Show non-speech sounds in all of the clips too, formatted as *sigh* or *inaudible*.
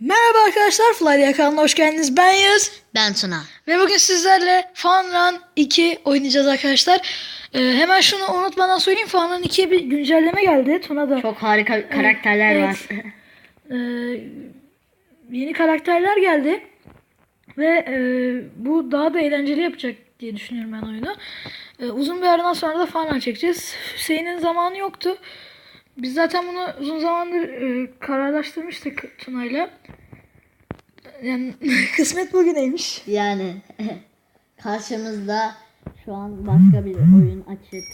Merhaba arkadaşlar, Fly kanalına hoş geldiniz. Ben Yağız Ben Tuna. ve bugün sizlerle Fun Run 2 oynayacağız arkadaşlar. Ee, hemen şunu unutmadan söyleyeyim. Fun Run 2'ye bir güncelleme geldi. Tuna da Çok harika karakterler evet. var. Ee, yeni karakterler geldi. Ve e, bu daha da eğlenceli yapacak diye düşünüyorum ben oyunu. Ee, uzun bir aradan sonra da Fun Run çekeceğiz. Hüseyin'in zamanı yoktu. Biz zaten bunu uzun zamandır e, kararlaştırmıştık Tuna'yla. Yani *laughs* kısmet bugüneymiş. Yani *laughs* karşımızda şu an başka bir oyun açık.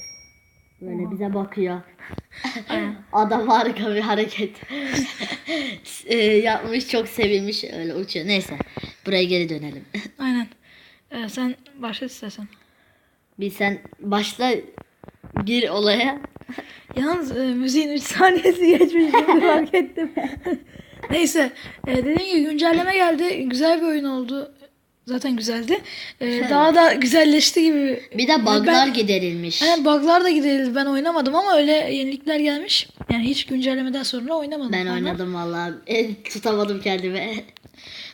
Böyle bize bakıyor. *laughs* Adam harika bir hareket e, yapmış çok sevilmiş öyle uçuyor. Neyse buraya geri dönelim. Aynen. Ee, sen başla istersen. Bir sen başla bir olaya. Yalnız e, müziğin 3 saniyesi geçmiş şimdi fark ettim. *laughs* Neyse. E, dediğim gibi güncelleme geldi. Güzel bir oyun oldu. Zaten güzeldi. E, daha da güzelleşti gibi. Bir de bug'lar Ben- giderilmiş. Yani bug'lar da giderildi. Ben oynamadım ama öyle yenilikler gelmiş. Yani hiç güncellemeden sonra oynamadım. Ben Ama- oynadım vallahi. E, tutamadım kendimi.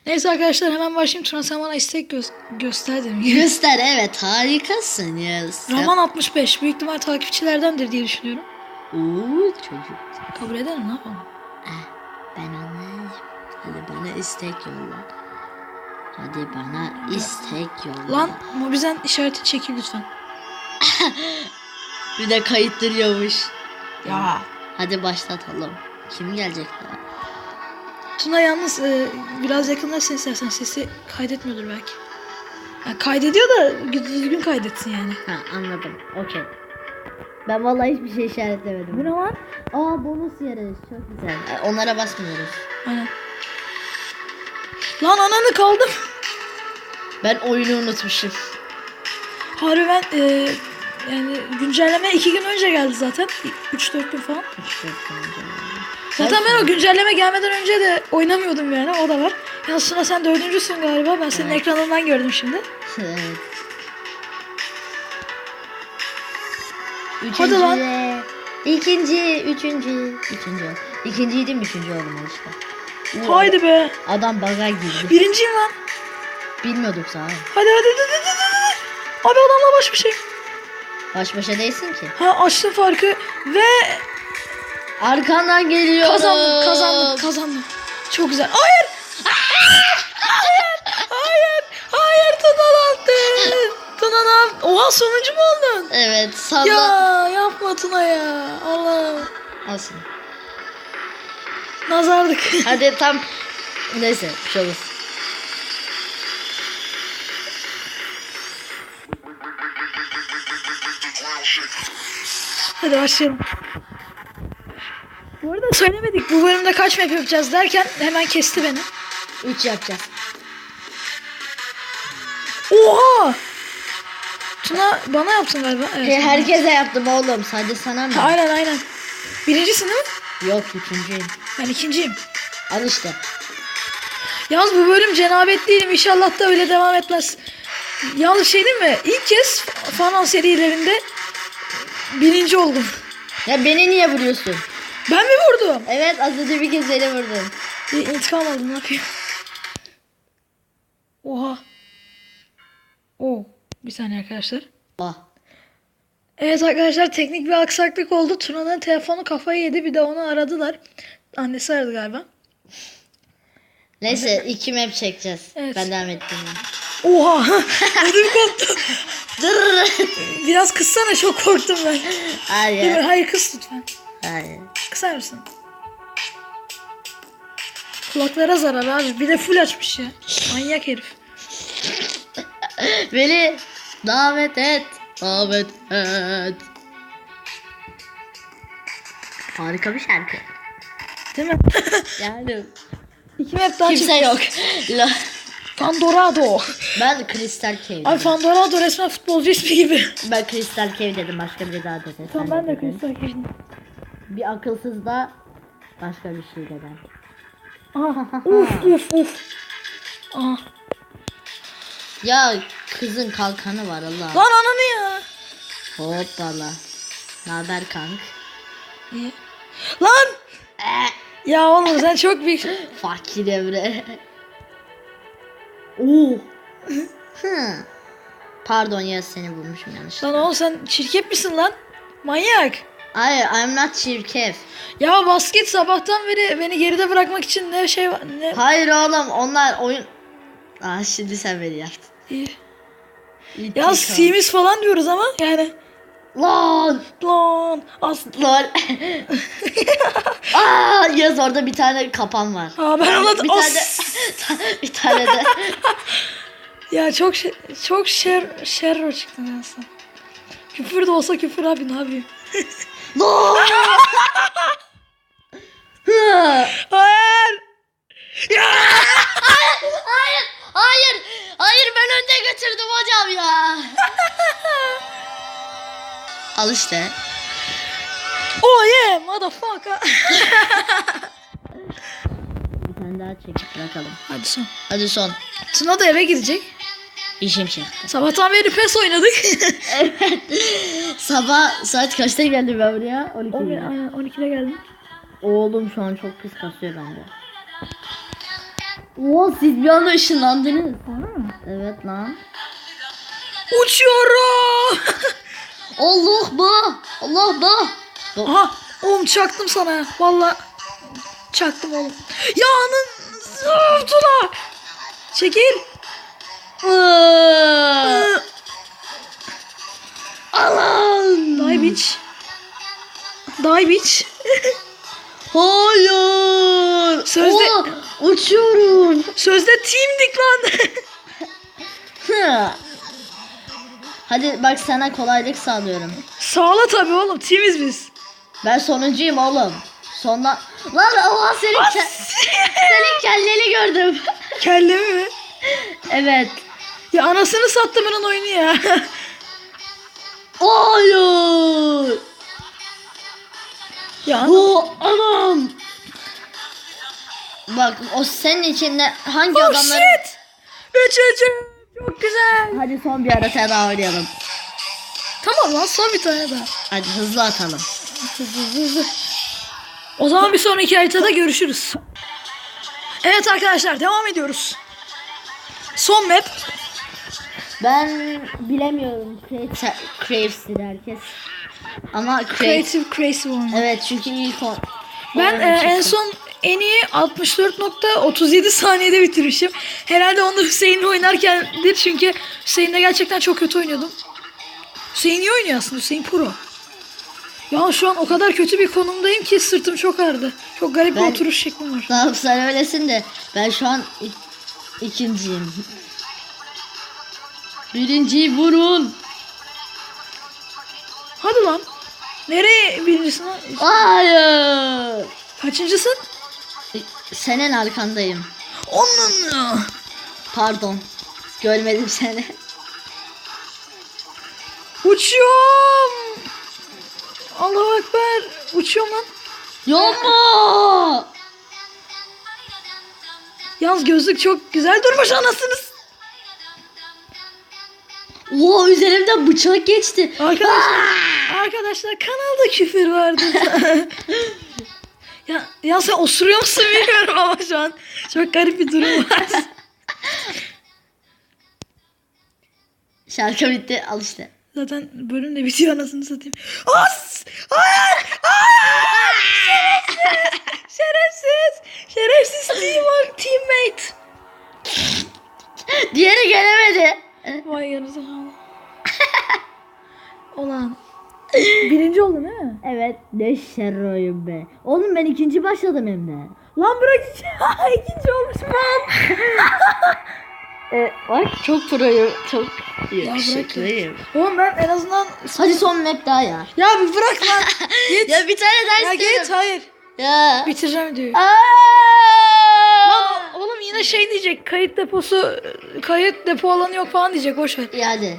Neyse arkadaşlar hemen başlayayım. Tuna sen bana istek gö- göster. *laughs* Göster evet harikasın ya. Roman 65. Büyük ihtimal takipçilerdendir diye düşünüyorum. Uuu çocuk. Kabul edelim ne yapalım. Ben anlayayım. Hadi bana istek yolla. Hadi bana istek yolla. Lan Mobizen işareti çekil lütfen. *laughs* Bir de kayıt duruyormuş. Ya. Hadi başlatalım. Kim gelecek daha? Tuna yalnız e, biraz yakınlaşsın istersen sesi kaydetmiyordur belki. Yani kaydediyor da düzgün kaydetsin yani. Ha anladım. Okey. Ben vallahi hiçbir şey işaretlemedim. Bu ne var? Aa bonus yarış. Çok güzel. E, Onlara basmıyoruz. Aynen. Lan ananı kaldım. Ben oyunu unutmuşum. Harbi ben e, yani güncelleme iki gün önce geldi zaten. 3-4 gün falan. Üç dört gün önce. Zaten ben o güncelleme gelmeden önce de oynamıyordum yani o da var. Yalnız Tuna sen dördüncüsün galiba. Ben senin ekranından gördüm şimdi. evet. Hadi lan. İkinci, üçüncü, üçüncü. İkinciydim, üçüncü oldum işte. Haydi be. Adam baga girdi. Birinciyim lan. Bilmiyorduk ol. Hadi hadi hadi hadi hadi. Abi adamla baş başayım. Baş başa değilsin ki. Ha açtım farkı ve Arkandan geliyor. kazandım kazandım kazandım. Çok güzel. Hayır. Hayır. Hayır. Hayır Tuna attı. Tuna ne yaptı? Oha sonuncu mu oldun? Evet salla. Ya yapma Tuna ya. Allah'ım. Olsun. Nazarlık. *laughs* Hadi tam. Neyse bir şey olmaz. Hadi başlayalım. Bu arada söylemedik bu bölümde kaç map yapacağız derken hemen kesti beni. Üç yapacağız. Oha! Tuna bana yaptın galiba. Evet. He, herkese yaptım oğlum. Sadece sana mı? Ha, aynen aynen. Birincisin değil mi? Yok üçüncüyüm. Ben ikinciyim. Al işte. Yalnız bu bölüm cenabet değilim. İnşallah da öyle devam etmez. Yalnız şey değil mi? İlk kez Fanan serilerinde birinci oldum. Ya beni niye vuruyorsun? Ben mi vurdum? Evet az önce bir kez beni vurdun. Bir intikam aldım ne yapayım? Oha. Oo. Bir saniye arkadaşlar. Ah. Evet arkadaşlar teknik bir aksaklık oldu. Tuna'nın telefonu kafayı yedi. Bir de onu aradılar. Annesi aradı galiba. Neyse iki map çekeceğiz. Evet. Ben devam ettim. Oha. Ödüm koptu. *laughs* Dur. Biraz kıssana çok korktum ben. Hayır. Dur, hayır kıs lütfen. Hayır. Kısar mısın? Kulaklara zarar abi. Bir de full açmış ya. Manyak herif. Beni davet et. Davet et. Harika bir şarkı. Değil mi? *laughs* Yani İki map daha kimse çekmiş. yok. La- Fandorado. Ben Crystal Cave. Abi dedim. Fandorado resmen futbolcu ismi gibi. Ben Crystal Cave dedim. Başka biri daha dedi. Tamam ben de dedin. Crystal girdim. Bir akılsız da başka bir şey dedi. Aha. *laughs* uf uf uf. Aha. Ya kızın kalkanı var Allah. Lan ananı ya. Hoppala. Ne haber kank? Niye? Lan! Ya oğlum sen çok büyük. Fakir Emre. Oo. Hı. Pardon ya seni bulmuşum yanlış. Lan oğlum sen çirkef misin lan? Manyak. Hayır I'm not çirkef. Ya basket sabahtan beri beni geride bırakmak için ne şey var ne. Hayır oğlum onlar oyun... Aa şimdi sen beni yaktın. İyi. İyi Ya simiz falan diyoruz ama yani. Lan! Lan as. Lol. Aa yaz orada bir tane kapan var. Aa ben ona Bir tane *laughs* bir tane de. *laughs* Ya çok çok şer şerro çıktı aslında. Küfür de olsa küfür abi ne yapayım? *laughs* Lan! Hayır. Ya! hayır, hayır, hayır ben önde götürdüm hocam ya. Al işte. Oh yeah motherfucker. *laughs* Bir tane daha çekip bırakalım. Hadi son. Hadi son. Tuna da eve gidecek. İşim çıktı. Sabahtan beri pes oynadık. *laughs* Evet. Sabah saat kaçta geldim ben buraya? 12 On- gibi. aynen, 12'de geldim. Oğlum şu an çok kız kasıyor bende. Oo siz bir anda ışınlandınız. Evet lan. Uçuyorum. *laughs* Allah bu. Allah. Bu- Aha oğlum çaktım sana. Valla çaktım oğlum. Ya anın Tuna. Çekil. Alan. Dive bitch. Dive bitch. Hayır. Sözde- Oo, uçuyorum. Sözde teamdik lan. Hadi bak sana kolaylık sağlıyorum. Sağla tabii oğlum teamiz biz. Ben sonuncuyum oğlum. Sondan... Lan Allah senin, ke- senin kelleni gördüm. *laughs* Kellemi mi? evet. Ya anasını sattım onun oyunu ya. Hayır. ya Bu anam. Bak o senin içinde hangi Oh adamları... shit. Üçüncü. Çok güzel. Hadi son bir harita daha oynayalım. Tamam lan son bir tane daha. Hadi hızlı atalım. O zaman bir sonraki haritada görüşürüz. Evet arkadaşlar devam ediyoruz. Son map. Ben bilemiyorum. Craves'tir herkes. Ama Crave... Creative Crazy. Evet çünkü ilk o... Ben e, en son en iyi 64.37 saniyede bitirmişim. Herhalde onu Hüseyin'le oynarkendir çünkü Hüseyin'le gerçekten çok kötü oynuyordum. Hüseyin iyi oynuyor aslında. Hüseyin pro. Ya şu an o kadar kötü bir konumdayım ki sırtım çok ağrıdı. Çok garip Ben- bir oturuş şeklim var. Tamam sen öylesin de ben şu an ik- ikinciyim. Birinciyi vurun. Hadi lan. Nereye birincisin? Hayır. Kaçıncısın? Senin arkandayım. Onun. Pardon. Görmedim seni. Uçuyorum. Allahu Ekber. Uçuyorum lan. Yapma. Yalnız gözlük çok güzel durmuş anasınız. Oo üzerimden bıçak geçti. Arkadaşlar, arkadaşlar kanalda küfür vardı. *laughs* ya, ya sen osuruyor musun bilmiyorum ama şu an çok garip bir durum var. Şarkı bitti al işte. Zaten bölüm de bitiyor anasını satayım. As! Hayır! Hayır! Şerefsiz! Şerefsiz! Şerefsiz team teammate. Diğeri gelemedi. Vay gerizekalı. Ulan. Birinci oldun değil mi? Evet ne şerroyum be. Oğlum ben ikinci başladım hem de. Lan bırak iki, *laughs* ikinci olmuşum ben. *laughs* E, bak çok proyum. Çok yakışıklıyım. Oğlum ben en azından... Hadi son map daha ya. Ya bir bırak lan. *laughs* Git. Ya bir tane ders Ya dedim. git hayır. Ya. Bitireceğim. Aa! Lan oğlum yine şey diyecek. Kayıt deposu, kayıt depo alanı yok falan diyecek. Boş ver. İyi hadi.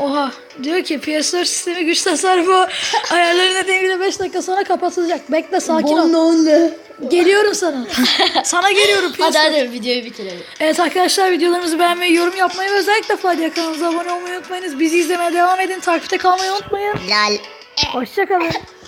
Oha. Diyor ki PS4 sistemi güç tasarrufu *laughs* ayarları nedeniyle 5 dakika sonra kapatılacak. Bekle sakin ol. Onunla. Geliyorum sana. *laughs* sana geliyorum PS4. Hadi hadi videoyu bitirelim. Evet arkadaşlar videolarımızı beğenmeyi, yorum yapmayı ve özellikle Fadya kanalımıza abone olmayı unutmayınız. Bizi izlemeye devam edin. Takipte kalmayı unutmayın. Lal. Hoşçakalın. *laughs*